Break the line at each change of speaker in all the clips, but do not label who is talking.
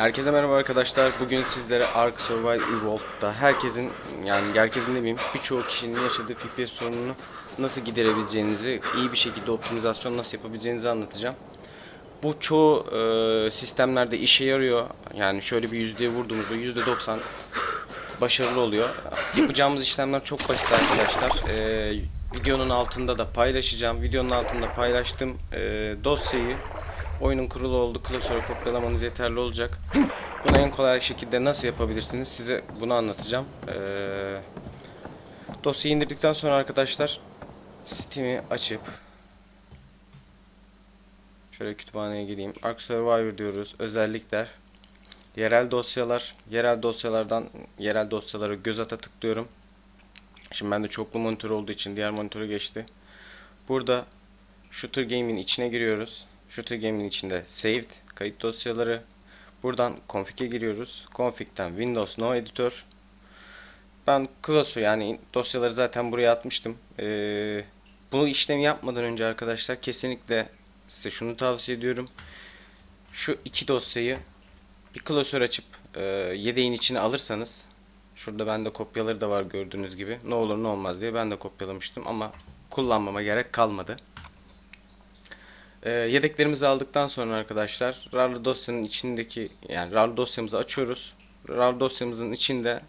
Herkese merhaba arkadaşlar. Bugün sizlere Ark Survival Evolved'da herkesin yani herkesin demeyeyim birçoğu kişinin yaşadığı FPS sorununu nasıl giderebileceğinizi, iyi bir şekilde optimizasyon nasıl yapabileceğinizi anlatacağım. Bu çoğu e, sistemlerde işe yarıyor. Yani şöyle bir yüzdeye vurduğumuzda yüzde 90 başarılı oluyor. Yapacağımız işlemler çok basit arkadaşlar. E, videonun altında da paylaşacağım. Videonun altında paylaştığım e, dosyayı oyunun kurulu olduğu klasörü kopyalamanız yeterli olacak. Bunu en kolay şekilde nasıl yapabilirsiniz size bunu anlatacağım. Ee, dosyayı indirdikten sonra arkadaşlar Steam'i açıp şöyle kütüphaneye gireyim. Ark Survivor diyoruz. Özellikler. Yerel dosyalar. Yerel dosyalardan yerel dosyalara göz ata tıklıyorum. Şimdi bende çoklu monitör olduğu için diğer monitöre geçti. Burada Shooter Game'in içine giriyoruz. Shooter Game'in içinde Saved, kayıt dosyaları. Buradan Config'e giriyoruz. Config'den Windows No Editor. Ben Close'u yani dosyaları zaten buraya atmıştım. Ee, bunu işlemi yapmadan önce arkadaşlar kesinlikle size şunu tavsiye ediyorum. Şu iki dosyayı bir klasör açıp e, yedeğin içine alırsanız şurada bende kopyaları da var gördüğünüz gibi. Ne olur ne olmaz diye ben de kopyalamıştım ama kullanmama gerek kalmadı. E, yedeklerimizi aldıktan sonra arkadaşlar RAR dosyanın içindeki yani RAR dosyamızı açıyoruz. RAR dosyamızın içinde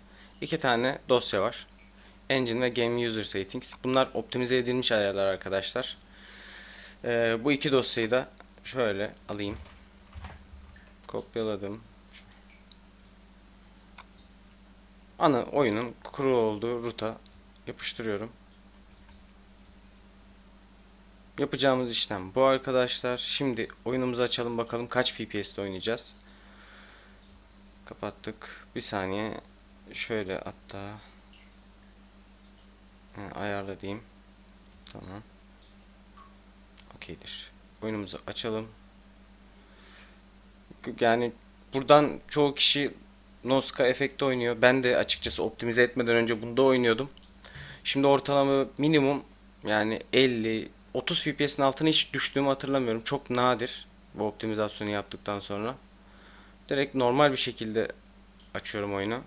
iki tane dosya var. Engine ve Game User Settings. Bunlar optimize edilmiş ayarlar arkadaşlar. E, bu iki dosyayı da şöyle alayım. Kopyaladım. Ana oyunun kuru olduğu ruta yapıştırıyorum. Yapacağımız işlem bu arkadaşlar. Şimdi oyunumuzu açalım bakalım kaç FPS'te oynayacağız. Kapattık. Bir saniye. Şöyle hatta ayarla diyeyim. Tamam. Okeydir. Oyunumuzu açalım. Yani buradan çoğu kişi Noska efekti oynuyor. Ben de açıkçası optimize etmeden önce bunda oynuyordum. Şimdi ortalama minimum yani 50 30 FPS'in altına hiç düştüğümü hatırlamıyorum. Çok nadir bu optimizasyonu yaptıktan sonra. Direkt normal bir şekilde açıyorum oyunu.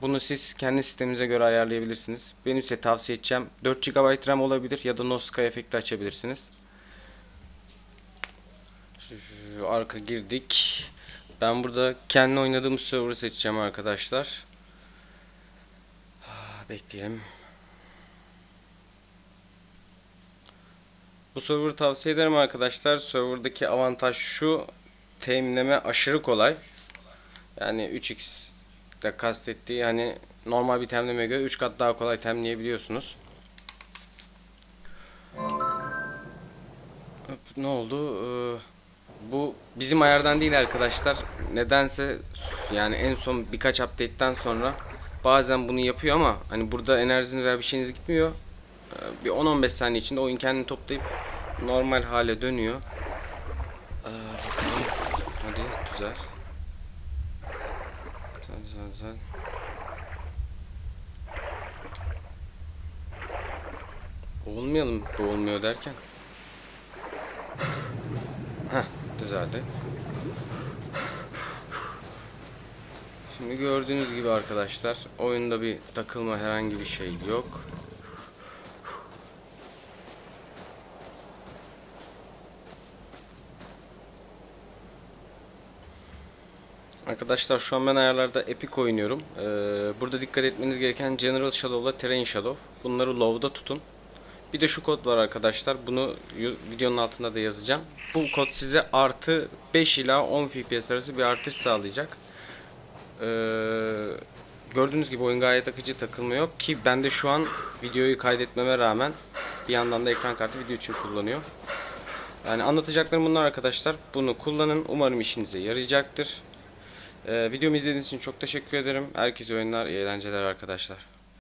Bunu siz kendi sisteminize göre ayarlayabilirsiniz. Benim size tavsiye edeceğim 4 GB RAM olabilir ya da No Sky efekti açabilirsiniz. Şu arka girdik. Ben burada kendi oynadığım server'ı seçeceğim arkadaşlar. Ah, bekleyelim. Bu server'ı tavsiye ederim arkadaşlar. Server'daki avantaj şu. Teminleme aşırı kolay. Yani 3x de kastettiği hani normal bir temlemeye göre 3 kat daha kolay temleyebiliyorsunuz. Ne oldu? Ee, bu bizim ayardan değil arkadaşlar. Nedense yani en son birkaç update'ten sonra bazen bunu yapıyor ama hani burada enerjiniz veya bir şeyiniz gitmiyor. Ee, bir 10-15 saniye içinde oyun kendini toplayıp normal hale dönüyor. Ee. Hadi güzel. Güzel güzel güzel. Olmayalım bu olmuyor derken. Heh düzeldi. Şimdi gördüğünüz gibi arkadaşlar oyunda bir takılma herhangi bir şey yok. Arkadaşlar şu an ben ayarlarda Epic oynuyorum. Ee, burada dikkat etmeniz gereken General Shadow ile Terrain Shadow. Bunları low'da tutun. Bir de şu kod var arkadaşlar. Bunu videonun altında da yazacağım. Bu kod size artı 5 ila 10 FPS arası bir artış sağlayacak. Ee, gördüğünüz gibi oyun gayet akıcı takılma yok ki ben de şu an videoyu kaydetmeme rağmen bir yandan da ekran kartı video için kullanıyor. Yani anlatacaklarım bunlar arkadaşlar. Bunu kullanın. Umarım işinize yarayacaktır. Ee, videomu izlediğiniz için çok teşekkür ederim. Herkese oyunlar, iyi eğlenceler arkadaşlar.